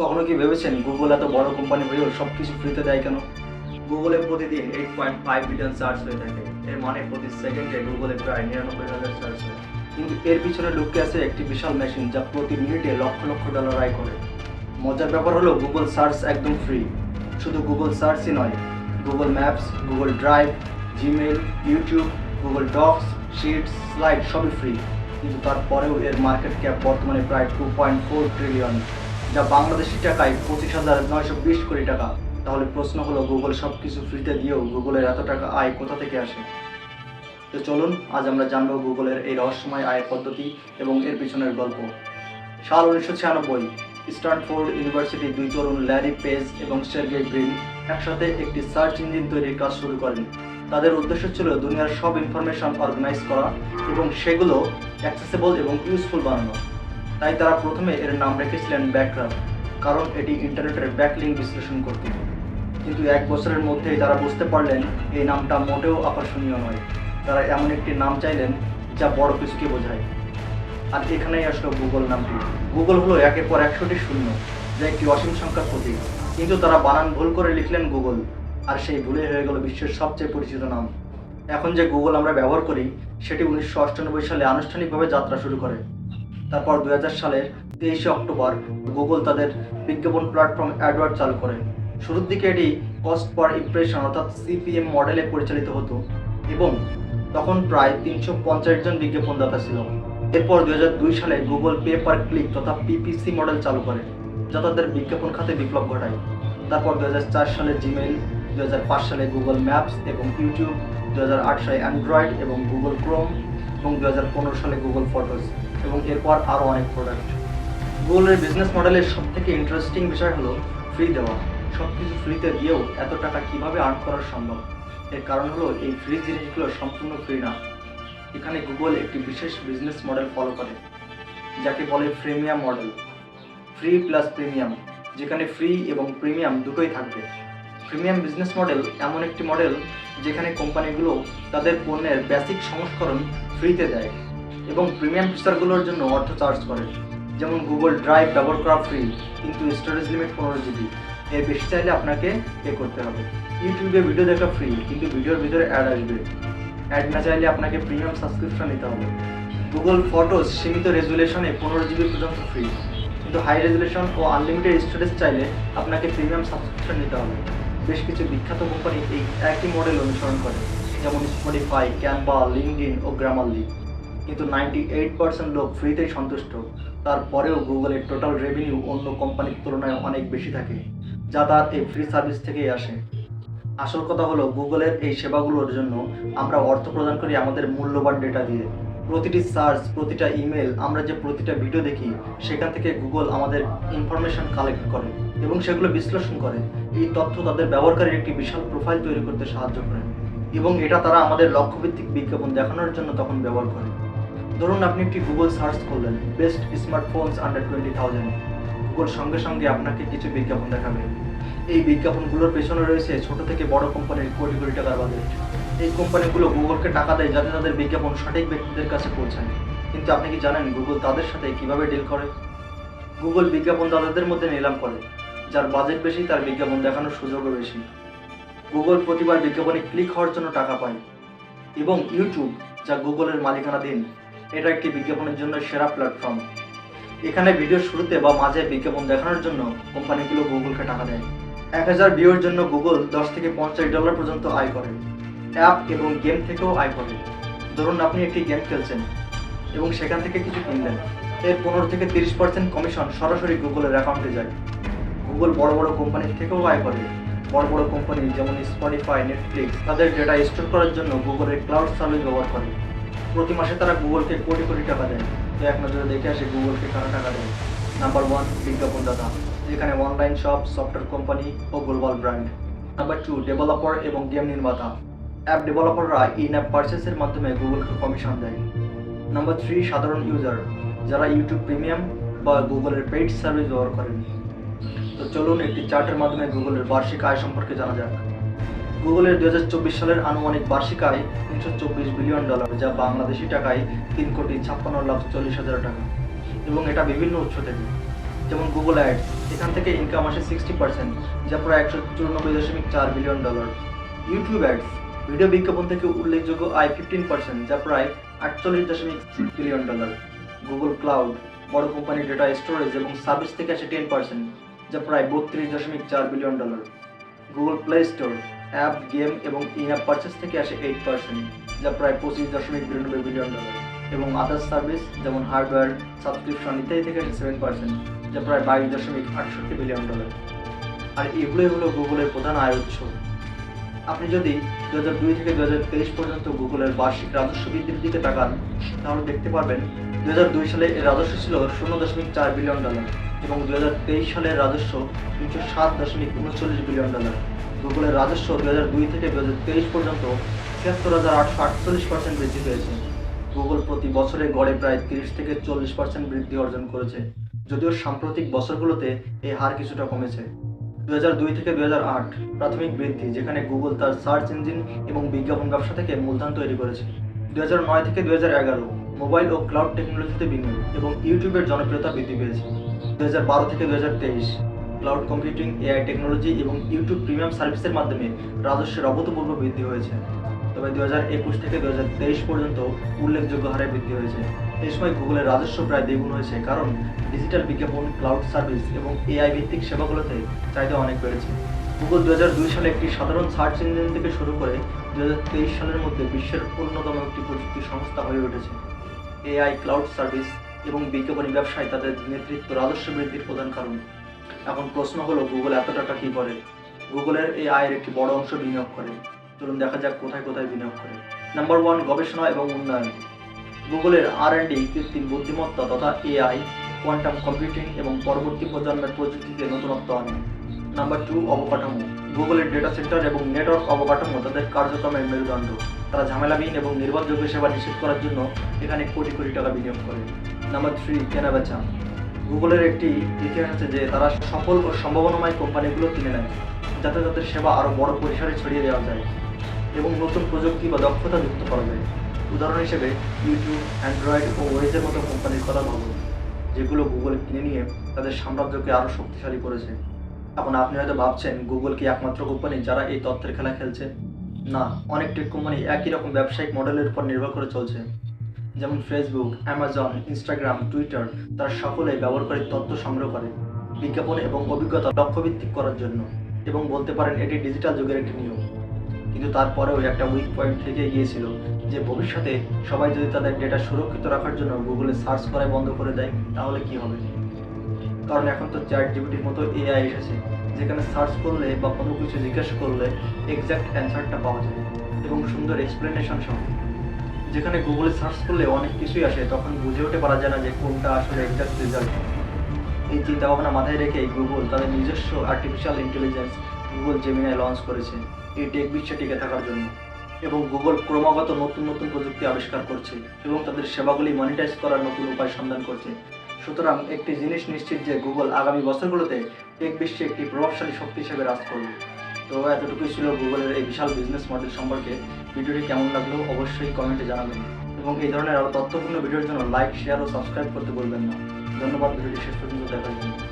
কখনো কি ভেবেছেন গুগল এত বড় কোম্পানি হয়েও সব কিছু ফ্রিতে দেয় কেন? গুগলে প্রতিদিন eight point five billion search হয়ে থাকে। এর মানে প্রতি সেকেন্ডে গুগলে প্রায় নিরানব্বই হাজার সার্চ হয়। কিন্তু এর পিছনে লুকিয়ে আছে একটি বিশাল মেশিন যা প্রতি মিনিটে লক্ষ লক্ষ ডলার আয় করে। মজার ব্যাপার হলো গুগল সার্চ একদম ফ্রি শুধু গুগল সার্চই নয় Google Maps Google Drive Gmail YouTube Google Docs Sheets Slide সবই ফ্রি কিন্তু তারপরেও এর মার্কেট ক্যাপ বর্তমানে প্রায় টু পয়েন্ট ফোর ট্রিলিয়ন যা বাংলাদেশি টাকায় পঁচিশ হাজার নয়শো বিশ কোটি টাকা। তাহলে প্রশ্ন হলো, গুগল সব কিছু ফ্রিতে দিয়েও গুগলের এত টাকা আয় কোথা থেকে আসে? তো চলুন, আজ আমরা জানব গুগলের এই রহস্যময় আয়ের পদ্ধতি এবং এর পিছনের গল্প। সাল উনিশশো ছিয়ানব্বই স্ট্যানফোর্ড ইউনিভার্সিটির দুই তরুণ ল্যারি পেজ এবং সের্গেই গ্রিন একসাথে একটি সার্চ ইঞ্জিন তৈরির কাজ শুরু করেন। তাদের উদ্দেশ্য ছিল দুনিয়ার সব ইনফরমেশন অর্গানাইজ করা এবং সেগুলো অ্যাক্সেসেবল এবং ইউজফুল বানানো। তাই তারা প্রথমে এর নাম রেখেছিলেন ব্যাকগ্রাউন্ড, কারণ এটি ইন্টারনেটের ব্যাকলিং বিশ্লেষণ করত। কিন্তু এক বছরের মধ্যেই তারা বুঝতে পারলেন এই নামটা মোটেও আকর্ষণীয় নয়। তারা এমন একটি নাম চাইলেন যা বড় কিছুকে বোঝায়। আর এখানেই আসলো গুগল নামটি। গুগল হলো একের পর একশোটি শূন্য, যা একটি অসীম সংখ্যার প্রতীক। কিন্তু তারা বানান ভুল করে লিখলেন গুগল, আর সেই ভুলে হয়ে গেল বিশ্বের সবচেয়ে পরিচিত নাম। এখন যে গুগল আমরা ব্যবহার করি, সেটি উনিশশো সালে আনুষ্ঠানিকভাবে যাত্রা শুরু করে। তারপর দু হাজার সালের তেইশে অক্টোবর গুগল তাদের বিজ্ঞাপন প্ল্যাটফর্ম অ্যাডওয়ার্ড চালু করে। শুরুর দিকে এটি কস্ট পার ইমপ্রেশন অর্থাৎ সিপিএম মডেলে পরিচালিত হতো এবং তখন প্রায় তিনশো পঞ্চাশ জন বিজ্ঞাপনদাতা ছিল। এরপর দু হাজার দুই সালে গুগল পে পার ক্লিক তথা পিপিসি মডেল চালু করে, যা তাদের বিজ্ঞাপন খাতে বিপ্লব ঘটায়। তারপর দু হাজার চার সালে জিমেইল দু হাজার পাঁচ সালে গুগল ম্যাপস এবং ইউটিউব দু হাজার আট সালে অ্যান্ড্রয়েড এবং গুগল ক্রোম এবং দু হাজার পনেরো সালে গুগল ফটোস এবং এরপর আরও অনেক প্রোডাক্ট গুগলের বিজনেস মডেলের সব থেকে ইন্টারেস্টিং বিষয় হলো ফ্রি দেওয়া। সব কিছু ফ্রিতে দিয়েও এত টাকা কীভাবে আর্ন করা সম্ভব? এর কারণ হলো এই ফ্রি জিনিসগুলো সম্পূর্ণ ফ্রি না। এখানে গুগল একটি বিশেষ বিজনেস মডেল ফলো করে, যাকে বলে premium model free plus premium যেখানে ফ্রি এবং প্রিমিয়াম দুটোই থাকবে। প্রিমিয়াম বিজনেস মডেল এমন একটি মডেল যেখানে কোম্পানিগুলো তাদের পণ্যের বেসিক সংস্করণ ফ্রিতে দেয় এবং প্রিমিয়াম ফিচারগুলোর জন্য অর্থ চার্জ করে। যেমন গুগল ড্রাইভ ব্যবহার করা ফ্রি কিন্তু স্টোরেজ লিমিট পনেরো জিবি এর বেশি চাইলে আপনাকে পে করতে হবে। ইউটিউবে ভিডিও দেখা ফ্রি কিন্তু ভিডিওর ভিতরে অ্যাড আসবে। অ্যাড না চাইলে আপনাকে প্রিমিয়াম সাবস্ক্রিপশন নিতে হবে। গুগল ফটোস সীমিত রেজুলেশনে পনেরো জিবি পর্যন্ত ফ্রি কিন্তু হাই রেজুলেশন ও আনলিমিটেড স্টোরেজ চাইলে আপনাকে প্রিমিয়াম সাবস্ক্রিপশন নিতে হবে। বেশ কিছু বিখ্যাত কোম্পানি এই একই মডেল অনুসরণ করে, যেমন স্পটিফাই ক্যানভা লিঙ্কডিন ও গ্রামারলি কিন্তু নাইনটি এইট পার্সেন্ট লোক ফ্রিতেই সন্তুষ্ট। তারপরেও গুগলের টোটাল রেভিনিউ অন্য কোম্পানির তুলনায় অনেক বেশি থাকে, যা তার এই ফ্রি সার্ভিস থেকেই আসে। আসল কথা হলো গুগলের এই সেবাগুলোর জন্য আমরা অর্থ প্রদান করি আমাদের মূল্যবান ডেটা দিয়ে। প্রতিটি সার্চ প্রতিটা ইমেল আমরা যে প্রতিটা ভিডিও দেখি, সেখান থেকে গুগল আমাদের ইনফরমেশন কালেক্ট করে। এবং সেগুলো বিশ্লেষণ করে। এই তথ্য তাদের ব্যবহারকারীর একটি বিশাল প্রোফাইল তৈরি করতে সাহায্য করে এবং এটা তারা আমাদের লক্ষ্যভিত্তিক বিজ্ঞাপন দেখানোর জন্য তখন ব্যবহার করে। ধরুন, আপনি একটি গুগল সার্চ করলেন best smartphones under twenty thousand Google সঙ্গে সঙ্গে আপনাকে কিছু বিজ্ঞাপন দেখাবে। এই বিজ্ঞাপনগুলোর পেছনে রয়েছে ছোট থেকে বড় কোম্পানির কোটি কোটি টাকার বাজেট। এই কোম্পানিগুলো গুগলকে টাকা দেয় যাতে তাদের বিজ্ঞাপন সঠিক ব্যক্তিদের কাছে পৌঁছায়। কিন্তু আপনি কি জানেন গুগল তাদের সাথে কীভাবে ডিল করে? গুগল বিজ্ঞাপন দাতাদের মধ্যে নিলাম করে। যার বাজেট বেশি, তার বিজ্ঞাপন দেখানোর সুযোগও বেশি। গুগল প্রতিবার বিজ্ঞাপনে ক্লিক হওয়ার জন্য টাকা পায়। এবং ইউটিউব যা গুগলের মালিকানাধীন এটা একটি বিজ্ঞাপনের জন্য সেরা প্ল্যাটফর্ম এখানে ভিডিওর শুরুতে বা মাঝে বিজ্ঞাপন দেখানোর জন্য কোম্পানিগুলো গুগলকে টাকা দেয়। এক হাজার ভিউর জন্য গুগল দশ থেকে পঞ্চাশ ডলার পর্যন্ত আয় করে। অ্যাপ এবং গেম থেকেও আয় করে। ধরুন আপনি একটি গেম খেলছেন এবং সেখান থেকে কিছু কিনলেন। এর পনেরো থেকে তিরিশ পার্সেন্ট কমিশন সরাসরি গুগলের অ্যাকাউন্টে যায়। গুগল বড় বড় কোম্পানির থেকেও আয় করে। বড় বড় কোম্পানি যেমন স্পটিফাই নেটফ্লিক্স তাদের ডেটা স্টোর করার জন্য গুগলের ক্লাউড সার্ভিস ব্যবহার করে। প্রতি মাসে তারা গুগলকে কোটি কোটি টাকা দেয়। তো এক নজরে দেখে আসে গুগলকে কারা টাকা দেয়। নাম্বার ওয়ান বিজ্ঞাপনদাতা যেখানে অনলাইন শপ সফটওয়্যার কোম্পানি ও global brand number two developer এবং গেম নির্মাতা। অ্যাপ ডেভেলপাররা ইন অ্যাপ পারচেসের মাধ্যমে গুগলকে কমিশন দেয়। নাম্বার থ্রি সাধারণ ইউজার যারা ইউটিউব প্রিমিয়াম বা গুগলের পেইড সার্ভিস ব্যবহার করেন। তো চলুন একটি চার্টের মাধ্যমে গুগলের বার্ষিক আয় সম্পর্কে জানা যাক। গুগলের দুই হাজার চব্বিশ সালের আনুমানিক বার্ষিক আয় তিনশো চব্বিশ বিলিয়ন ডলার, যা বাংলাদেশি টাকায় তিন কোটি ছাপ্পান্ন লাখ চল্লিশ হাজার টাকা, এবং এটা বিভিন্ন উৎস থেকে। যেমন গুগল অ্যাড এখান থেকে ইনকাম আসে সিক্সটি পার্সেন্ট যা প্রায় একশো চুরানব্বই দশমিক চার billion dollar. YouTube ads, video বিজ্ঞাপন থেকে উল্লেখযোগ্য আয় ফিফটিন পার্সেন্ট যা প্রায় আটচল্লিশ দশমিক বিলিয়ন ডলার। গুগল ক্লাউড, বড় কোম্পানি ডেটা স্টোরেজ, এবং সার্ভিস থেকে আসে টেন পার্সেন্ট যা প্রায় বত্রিশ দশমিক চার billion dollar Google Play Store app game এবং ইন অ্যাপ পারচেস থেকে আসে এইট পার্সেন্ট যা প্রায় পঁচিশ দশমিক বিরানব্বই বিলিয়ন ডলার এবং আদার্স সার্ভিস যেমন হার্ডওয়্যার সাবস্ক্রিপশন ইত্যাদি থেকে আসে সেভেন পার্সেন্ট যা প্রায় বাইশ দশমিক আটষট্টি বিলিয়ন ডলার আর এগুলোই হলো গুগলের প্রধান আয় উৎস। আপনি যদি দু হাজার দুই থেকে দু হাজার তেইশ পর্যন্ত গুগলের বার্ষিক রাজস্ব বৃদ্ধির দিকে তাকান, তাহলে দেখতে পারবেন দু হাজার দুই সালে এর রাজস্ব ছিল শূন্য দশমিক চার বিলিয়ন ডলার এবং দু হাজার তেইশ সালের রাজস্ব তিনশো সাত দশমিক উনচল্লিশ বিলিয়ন ডলার। গুগলের রাজস্ব দু হাজার দুই থেকে দু হাজার তেইশ পর্যন্ত ছিয়াত্তর হাজার আটশো আটচল্লিশ পার্সেন্ট বৃদ্ধি পেয়েছে। গুগল প্রতি বছরে গড়ে প্রায় তিরিশ থেকে চল্লিশ পার্সেন্ট বৃদ্ধি অর্জন করেছে, যদিও সাম্প্রতিক বছরগুলোতে এই হার কিছুটা কমেছে। দু দুই থেকে দু আট প্রাথমিক বৃদ্ধি, যেখানে গুগল তার সার্চ ইঞ্জিন এবং বিজ্ঞাপন ব্যবসা থেকে মূলধন তৈরি করেছে। দু থেকে দু মোবাইল ও ক্লাউড টেকনোলজিতে বিনিয়োগ এবং ইউটিউবের জনপ্রিয়তা বৃদ্ধি পেয়েছে। দু হাজার বারো থেকে দুহাজার তেইশ। ক্লাউড কম্পিউটিং এআই টেকনোলজি এবং ইউটিউব প্রিমিয়াম সার্ভিসের মাধ্যমে রাজস্বের অভূতপূর্ব বৃদ্ধি হয়েছে। তবে দু হাজার একুশ থেকে দু হাজার তেইশ পর্যন্ত উল্লেখযোগ্য হারে বৃদ্ধি হয়েছে। এই সময় গুগলের রাজস্ব প্রায় দ্বিগুণ হয়েছে, কারণ ডিজিটাল বিজ্ঞাপন ক্লাউড সার্ভিস এবং এআই ভিত্তিক সেবাগুলোতে চাহিদা অনেক বেড়েছে। গুগল দু সালে একটি সাধারণ সার্চ ইঞ্জিন থেকে শুরু করে দু সালের মধ্যে বিশ্বের অন্যতম একটি প্রযুক্তি সংস্থা হয়ে উঠেছে। এআই ক্লাউড সার্ভিস এবং বিজ্ঞাপনী ব্যবসায় তাদের নেতৃত্ব রাজস্ব বৃদ্ধির প্রধান কারণ। এখন প্রশ্ন হলো গুগল এত টাকা কী করে? গুগলের এই আয়ের একটি বড় অংশ বিনিয়োগ করে। চলুন দেখা যাক কোথায় কোথায় বিনিয়োগ করে। নাম্বার ওয়ান গবেষণা এবং উন্নয়ন। গুগলের আর অ্যান্ড ডি কৃত্রিম বুদ্ধিমত্তা তথা এআই কোয়ান্টাম কম্পিউটিং এবং পরবর্তী প্রজন্মের প্রযুক্তিতে নতুনত্ব আনে। নাম্বার টু অবকাঠামো। গুগলের ডেটা সেন্টার এবং নেটওয়ার্ক অবকাঠামো তাদের কার্যক্রমের মেরুদণ্ড। তারা ঝামেলাবিহীন এবং নির্ভরযোগ্য সেবা নিশ্চিত করার জন্য এখানে কোটি কোটি টাকা বিনিয়োগ করে। নাম্বার থ্রি কেনাবেচা গুগলের একটি ইতিহাস আছে যে তারা সফল ও সম্ভাবনাময় কোম্পানিগুলো কিনে নেয়, যাতে তাদের সেবা আরও বড় পরিসরে ছড়িয়ে দেওয়া যায় এবং নতুন প্রযুক্তি বা দক্ষতা যুক্ত করা যায়। উদাহরণ হিসেবে, ইউটিউব, অ্যান্ড্রয়েড ও ওয়েজের মতো কোম্পানির কথা ভাবুন যেগুলো গুগল কিনে নিয়ে তাদের সাম্রাজ্যকে আরও শক্তিশালী করেছে। এখন আপনি হয়তো ভাবছেন, গুগল কি একমাত্র কোম্পানি যারা এই তথ্যের খেলা খেলছে? না, অনেক টেক কোম্পানি একই রকম ব্যবসায়িক মডেলের উপর নির্ভর করে চলছে। যেমন ফেসবুক অ্যামাজন ইনস্টাগ্রাম টুইটার তারা সকলে ব্যবহারকারী তথ্য সংগ্রহ করে, বিজ্ঞাপন এবং অভিজ্ঞতা লক্ষ্যভিত্তিক করার জন্য এবং বলতে পারেন এটি ডিজিটাল যুগের একটি নিয়ম। কিন্তু তারপরেও একটা উইক পয়েন্ট থেকে গিয়েছিল যে ভবিষ্যতে সবাই যদি তাদের ডেটা সুরক্ষিত রাখার জন্য গুগলে সার্চ করাই বন্ধ করে দেয়, তাহলে কি হবে? কারণ এখন তো চ্যাট জিবিটির মতো এআই এসেছে, যেখানে সার্চ করলে বা কোনো কিছু জিজ্ঞাসা করলে এক্স্যাক্ট অ্যান্সারটা পাওয়া যায় এবং সুন্দর এক্সপ্লেনেশন সহ। যেখানে গুগলে সার্চ করলে অনেক কিছুই আসে, তখন বুঝে উঠে পারা যায় না যে কোনটা আসলে এক্সাক্ট রেজাল্ট এই চিন্তা ভাবনা মাথায় রেখে গুগল তাদের নিজস্ব আর্টিফিশিয়াল ইন্টেলিজেন্স গুগল জেমিনায় লঞ্চ করেছে, এই টেক বিশ্বে টিকে থাকার জন্য। এবং গুগল ক্রমাগত নতুন নতুন প্রযুক্তি আবিষ্কার করছে এবং তাদের সেবাগুলি মনিটাইজ করার নতুন উপায় সন্ধান করছে। সুতরাং একটি জিনিস নিশ্চিত যে গুগল আগামী বছরগুলোতে টেক বিশ্বে একটি প্রভাবশালী শক্তি হিসেবে রাজ করবে। তো এতটুকুই ছিল গুগলের এই বিশাল বিজনেস মডেল সম্পর্কে। ভিডিওটি কেমন লাগল অবশ্যই কমেন্টে জানাবেন। এবং এই ধরনের আরও তথ্যপূর্ণ ভিডিওর জন্য লাইক শেয়ার ও সাবস্ক্রাইব করতে বলবেন না। ধন্যবাদ, ভিডিওটি শেষ পর্যন্ত দেখার জন্য।